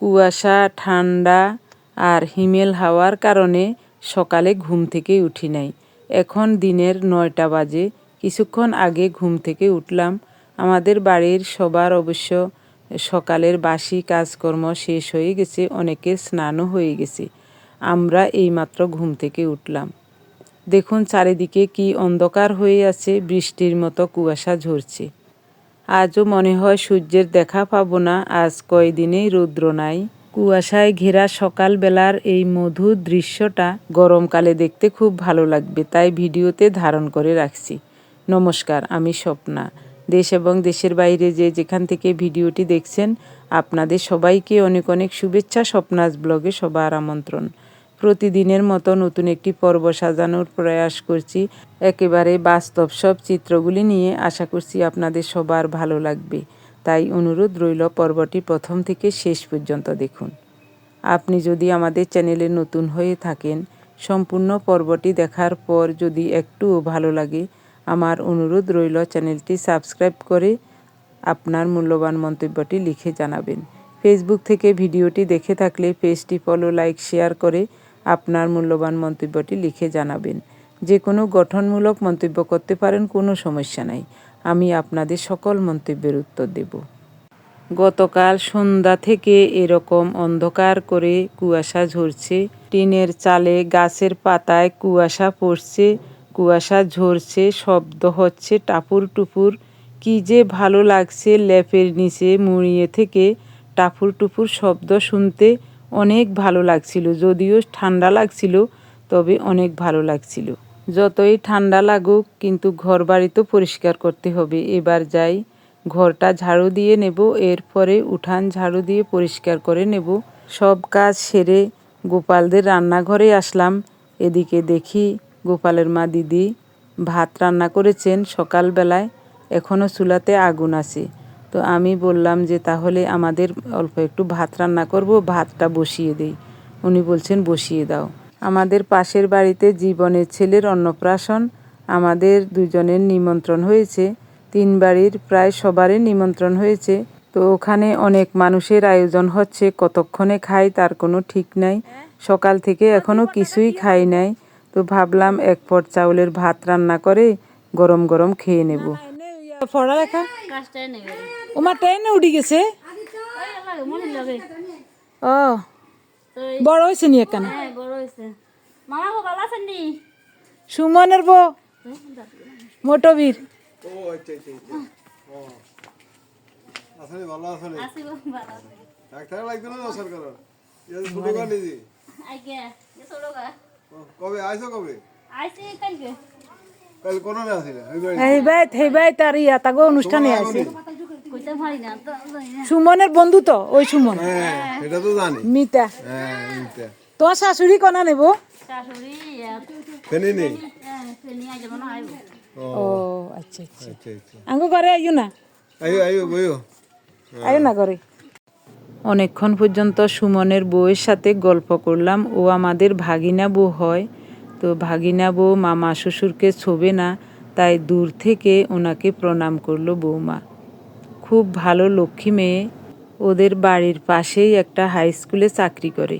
কুয়াশা, ঠান্ডা আর হিমেল হাওয়ার কারণে সকালে ঘুম থেকে উঠি নাই। এখন দিনের নয়টা বাজে। কিছুক্ষণ আগে ঘুম থেকে উঠলাম। আমাদের বাড়ির সবার অবশ্য সকালের বাসি কাজকর্ম শেষ হয়ে গেছে, অনেকের স্নানও হয়ে গেছে। আমরা এইমাত্র ঘুম থেকে উঠলাম। দেখুন চারিদিকে কি অন্ধকার হয়ে আছে, বৃষ্টির মতো কুয়াশা ঝরছে। আজও মনে হয় সূর্যের দেখা পাবো না, আজ কয়দিনেই রৌদ্র নাই। কুয়াশায় ঘেরা সকালবেলার এই মধুর দৃশ্যটা গরমকালে দেখতে খুব ভালো লাগবে, তাই ভিডিওতে ধারণ করে রাখছি। নমস্কার, আমি স্বপ্না। দেশ এবং দেশের বাইরে যে যেখান থেকে ভিডিওটি দেখছেন, আপনাদের সবাইকে অনেক অনেক শুভেচ্ছা স্বপ্নাজ ব্লগে সবার আমন্ত্রণ। প্রতিদিনের মতো নতুন একটি পর্ব সাজানোর প্রয়াস করছি। একেবারে বাস্তব সব চিত্রগুলি নিয়ে আশা করছি আপনাদের সবার ভালো লাগবে। তাই অনুরোধ রইল পর্বটি প্রথম থেকে শেষ পর্যন্ত দেখুন। আপনি যদি আমাদের চ্যানেলে নতুন হয়ে থাকেন, সম্পূর্ণ পর্বটি দেখার পর যদি একটুও ভালো লাগে, আমার অনুরোধ রইল চ্যানেলটি সাবস্ক্রাইব করে আপনার মূল্যবান মন্তব্যটি লিখে জানাবেন। ফেসবুক থেকে ভিডিওটি দেখে থাকলে পেজটি ফলো, লাইক, শেয়ার করে আপনার মূল্যবান মন্তব্যটি লিখে জানাবেন। যে কোনো গঠনমূলক মন্তব্য করতে পারেন, কোনো সমস্যা নাই। আমি আপনাদের সকল মন্তব্যের উত্তর দেব। গতকাল সন্ধ্যা থেকে এরকম অন্ধকার করে কুয়াশা ঝরছে। টিনের চালে গাছের পাতায় কুয়াশা পড়ছে, কুয়াশা ঝরছে, শব্দ হচ্ছে টাপুর টুপুর। কি যে ভালো লাগছে ল্যাপের নিচে মুড়িয়ে থেকে টাপুর টুপুর শব্দ শুনতে। অনেক ভালো লাগছিল। যদিও ঠান্ডা লাগছিল, তবে অনেক ভালো লাগছিল। যতই ঠান্ডা লাগুক, কিন্তু ঘর বাড়ি তো পরিষ্কার করতে হবে। এবার যাই, ঘরটা ঝাড়ু দিয়ে নেব, এরপরে উঠান ঝাড়ু দিয়ে পরিষ্কার করে নেব। সব কাজ সেরে গোপালদের রান্নাঘরে আসলাম। এদিকে দেখি গোপালের মা দিদি ভাত রান্না করেছেন সকালবেলায়। এখনও চুলাতে আগুন আছে। তো আমি বললাম যে তাহলে আমাদের অল্প একটু ভাত রান্না করব, ভাতটা বসিয়ে দেই। উনি বলছেন, বসিয়ে দাও। আমাদের পাশের বাড়িতে জীবনের ছেলের অন্নপ্রাশন, আমাদের দুজনের নিমন্ত্রণ হয়েছে। তিন বাড়ির প্রায় সবারই নিমন্ত্রণ হয়েছে। তো ওখানে অনেক মানুষের আয়োজন হচ্ছে, কতক্ষণে খাই তার কোনো ঠিক নাই। সকাল থেকে এখনও কিছুই খাই নাই। তো ভাবলাম, এক পট চাউলের ভাত রান্না করে গরম গরম খেয়ে নেব। পড়ালেখা? ওমা ট্রেনে উঠে গেছে? ও, বড় হয়েছে নি কেন হ্যাঁ বড় হয়েছে মামা গো ভালো আছেন নি সুমনের বউ? মোটবীর? কবে আইসো কবে আইছি কালকে অনুষ্ঠানে আছে। সুমনের বন্ধু তো ওই সুমন। হ্যাঁ সেটা তো জানি। মিতা। হ্যাঁ তোমার শাশুড়ি কনা নেব? হ্যাঁ ও। আচ্ছা আচ্ছা। আচ্ছা আচ্ছা। আঙ্গো ঘরে আইও আইও না ঘরে। অনেকক্ষণ পর্যন্ত সুমনের বউয়ের সাথে গল্প করলাম ও আমাদের ভাগিনা বউ হয় তো ভাগিনা বউ মামা শ্বশুরকে ছোবে না, তাই দূর থেকে ওনাকে প্রণাম করল বৌমা। খুব ভালো লক্ষ্মী মেয়ে, ওদের বাড়ির পাশেই একটা হাই স্কুলে চাকরি করে।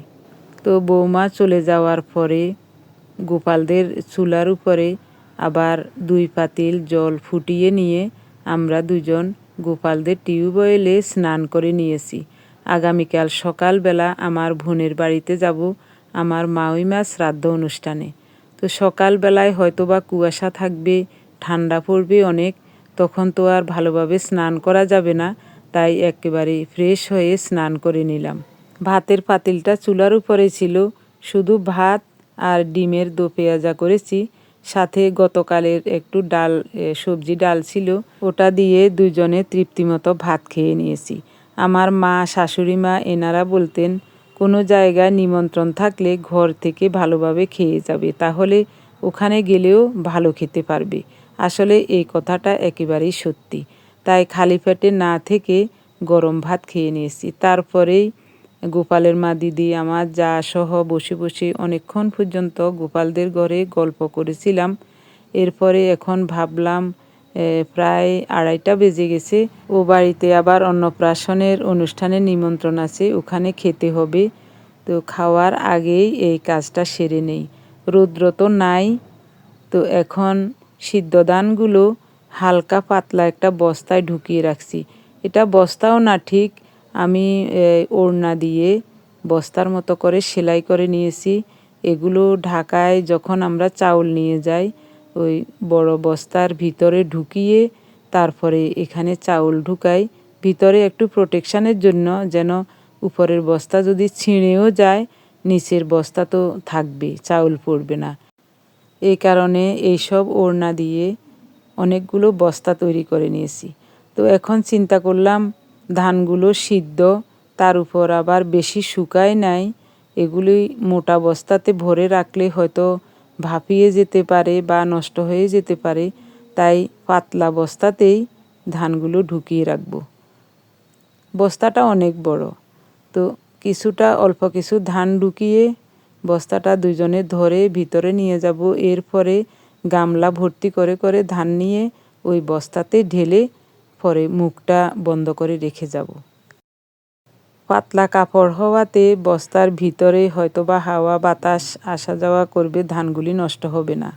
তো বৌমা চলে যাওয়ার পরে গোপালদের চুলার উপরে আবার দুই পাতিল জল ফুটিয়ে নিয়ে আমরা দুজন গোপালদের টিউবওয়েলে স্নান করে নিয়েছি। আগামীকাল সকালবেলা আমার বোনের বাড়িতে যাব, আমার মাউইমা শ্রাদ্ধ অনুষ্ঠানে। তো সকালবেলায় হয়তো বা কুয়াশা থাকবে, ঠান্ডা পড়বে অনেক, তখন তো আর ভালোভাবে স্নান করা যাবে না, তাই একেবারে ফ্রেশ হয়ে স্নান করে নিলাম। ভাতের পাতিলটা চুলার উপরে ছিল, শুধু ভাত আর ডিমের দো পেঁয়াজা করেছি, সাথে গতকালের একটু ডাল সবজি ডাল ছিল, ওটা দিয়ে দুজনে তৃপ্তিমতো ভাত খেয়ে নিয়েছি। আমার মা, শাশুড়ি মা, এনারা বলতেন কোনো জায়গায় নিমন্ত্রণ থাকলে ঘর থেকে ভালোভাবে খেয়ে যাবে, তাহলে ওখানে গেলেও ভালো খেতে পারবে। আসলে এই কথাটা একেবারেই সত্যি। তাই খালি পেটে না থেকে গরম ভাত খেয়ে নিয়েছি। তারপরেই গোপালের মা দিদি, আমার যা সহ বসে বসে অনেকক্ষণ পর্যন্ত গোপালদের ঘরে গল্প করেছিলাম। এরপরে এখন ভাবলাম প্রায় আড়াইটা বেজে গেছে। ও বাড়িতে আবার অন্নপ্রাশনের অনুষ্ঠানের নিমন্ত্রণ আছে, ওখানে খেতে হবে। তো খাওয়ার আগেই এই কাজটা সেরে নেই। রৌদ্র তো নাই। তো এখন সিদ্ধদানগুলো হালকা পাতলা একটা বস্তায় ঢুকিয়ে রাখছি। এটা বস্তাও না ঠিক, আমি ওড়না দিয়ে বস্তার মতো করে সেলাই করে নিয়েছি। এগুলো ঢাকায় যখন আমরা চাউল নিয়ে যাই ওই বড় বস্তার ভিতরে ঢুকিয়ে তারপরে এখানে চাউল ঢুকাই। ভিতরে একটু প্রোটেকশানের জন্য যেন উপরের বস্তা যদি ছিঁড়েও যায়, নিচের বস্তা তো থাকবে, চাউল পড়বে না। এই কারণে এইসব ওড়না দিয়ে অনেকগুলো বস্তা তৈরি করে নিয়েছি। তো এখন চিন্তা করলাম, ধানগুলো সিদ্ধ, তার উপর আবার বেশি শুকায় নাই এগুলি মোটা বস্তাতে ভরে রাখলে হয়তো ভাপিয়ে যেতে পারে বা নষ্ট হয়ে যেতে পারে, তাই পাতলা বস্তাতেই ধানগুলো ঢুকিয়ে রাখব। বস্তাটা অনেক বড়, তো কিছুটা অল্প কিছু ধান ঢুকিয়ে বস্তাটা দুজনে ধরে ভিতরে নিয়ে যাব। এরপরে গামলা ভর্তি করে করে ধান নিয়ে ওই বস্তাতে ঢেলে পরে মুখটা বন্ধ করে রেখে যাব। পাতলা কাপড় হওয়াতে বস্তার ভিতরে হয়তোবা হাওয়া বাতাস আসা যাওয়া করবে, ধানগুলি নষ্ট হবে না।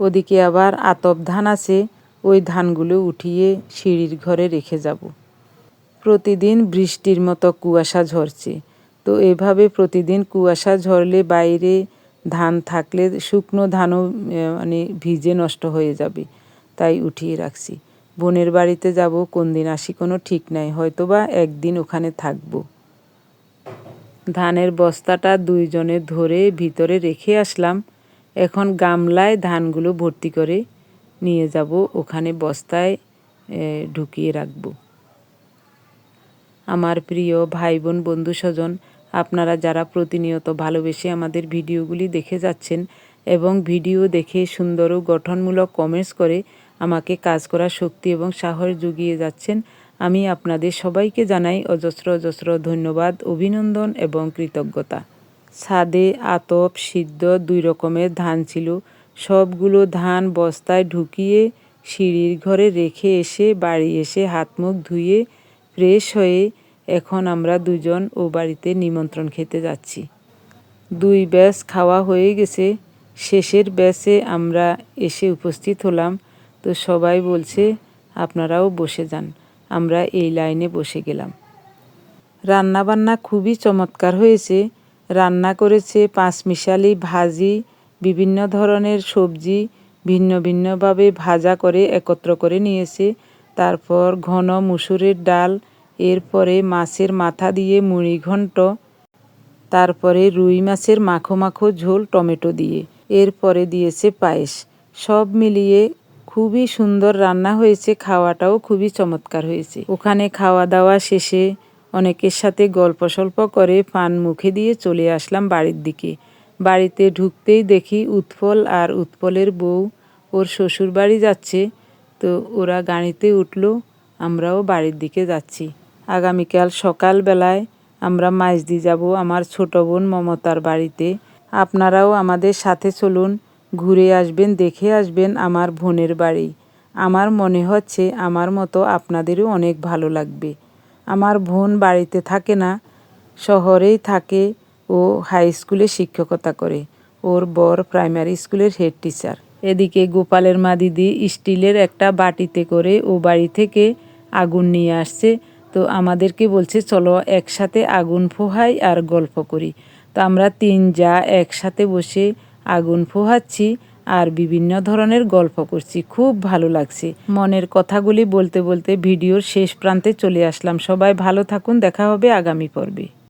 ওদিকে আবার আতপ ধান আছে, ওই ধানগুলো উঠিয়ে সিঁড়ির ঘরে রেখে যাব। প্রতিদিন বৃষ্টির মতো কুয়াশা ঝরছে। তো এভাবে প্রতিদিন কুয়াশা ঝরলে বাইরে ধান থাকলে শুকনো ধানও মানে ভিজে নষ্ট হয়ে যাবে, তাই উঠিয়ে রাখছি। বোনের বাড়িতে যাব কোন দিন আসি কোনো ঠিক নাই, হয়তোবা একদিন ওখানে থাকব। ধানের বস্তাটা দুইজনে ধরে ভিতরে রেখে আসলাম। এখন গামলায় ধানগুলো ভর্তি করে নিয়ে যাব, ওখানে বস্তায় ঢুকিয়ে রাখব। আমার প্রিয় ভাই বোন বন্ধু স্বজন আপনারা যারা প্রতিনিয়ত ভালোবেসে আমাদের ভিডিওগুলি দেখে যাচ্ছেন এবং ভিডিও দেখে সুন্দর ও গঠনমূলক কমেন্টস করে আমাকে কাজ করার শক্তি এবং সাহস জুগিয়ে যাচ্ছেন আমি আপনাদের সবাইকে জানাই অজস্র অজস্র ধন্যবাদ, অভিনন্দন এবং কৃতজ্ঞতা। ছাদে আতপ সিদ্ধ দুই রকমের ধান ছিল। সবগুলো ধান বস্তায় ঢুকিয়ে সিঁড়ির ঘরে রেখে এসে বাড়ি এসে হাত মুখ ধুয়ে ফ্রেশ হয়ে এখন আমরা দুজন ও বাড়িতে নিমন্ত্রণ খেতে যাচ্ছি। দুই ব্যাস খাওয়া হয়ে গেছে। শেষের ব্যাসে আমরা এসে উপস্থিত হলাম। তো সবাই বলছে, আপনারাও বসে যান। আমরা এই লাইনে বসে গেলাম। রান্না বান্না খুবই চমৎকার হয়েছে। রান্না করেছে পাঁচমিশালি ভাজি, বিভিন্ন ধরনের সবজি, ভিন্ন ভিন্নভাবে ভাজা করে একত্র করে নিয়েছে। তারপর ঘন মুসুরের ডাল, এরপরে মাছের মাথা দিয়ে মুড়ি ঘন্ট, তারপরে রুই মাছের মাখো মাখো ঝোল, টমেটো দিয়ে। এরপরে দিয়েছে পায়েস। সব মিলিয়ে খুবই সুন্দর রান্না হয়েছে, খাওয়াটাও খুবই চমৎকার হয়েছে। ওখানে খাওয়া দাওয়া শেষে অনেকের সাথে গল্প সল্প করে পান মুখে দিয়ে চলে আসলাম বাড়ির দিকে। বাড়িতে ঢুকতেই দেখি উৎপল আর উৎপলের বউ ওর শ্বশুর বাড়ি যাচ্ছে, তো ওরা গাড়িতে উঠল, আমরাও বাড়ির দিকে যাচ্ছি। আগামীকাল সকালবেলায় আমরা মাইজদি যাব আমার ছোট বোন মমতার বাড়িতে। আপনারাও আমাদের সাথে চলুন ঘুরে আসবেন, দেখে আসবেন আমার বোনের বাড়ি। আমার মনে হচ্ছে আমার মতো আপনাদেরও অনেক ভালো লাগবে। আমার বোন বাড়িতে থাকে না, শহরেই থাকে ও হাই স্কুলে শিক্ষকতা করে। ওর বর প্রাইমারি স্কুলের হেড টিচার। এদিকে গোপালের মা দিদি স্টিলের একটা বাটিতে করে ও বাড়ি থেকে আগুন নিয়ে আসছে। তো আমাদেরকে বলছে, চলো একসাথে আগুন ফোহাই আর গল্প করি। তো আমরা তিন যা একসাথে বসে আগুন ফোহাচ্ছি আর বিভিন্ন ধরনের গল্প করছি। খুব ভালো লাগছে। মনের কথাগুলি বলতে বলতে ভিডিওর শেষ প্রান্তে চলে আসলাম। সবাই ভালো থাকুন। দেখা হবে আগামী পর্বে।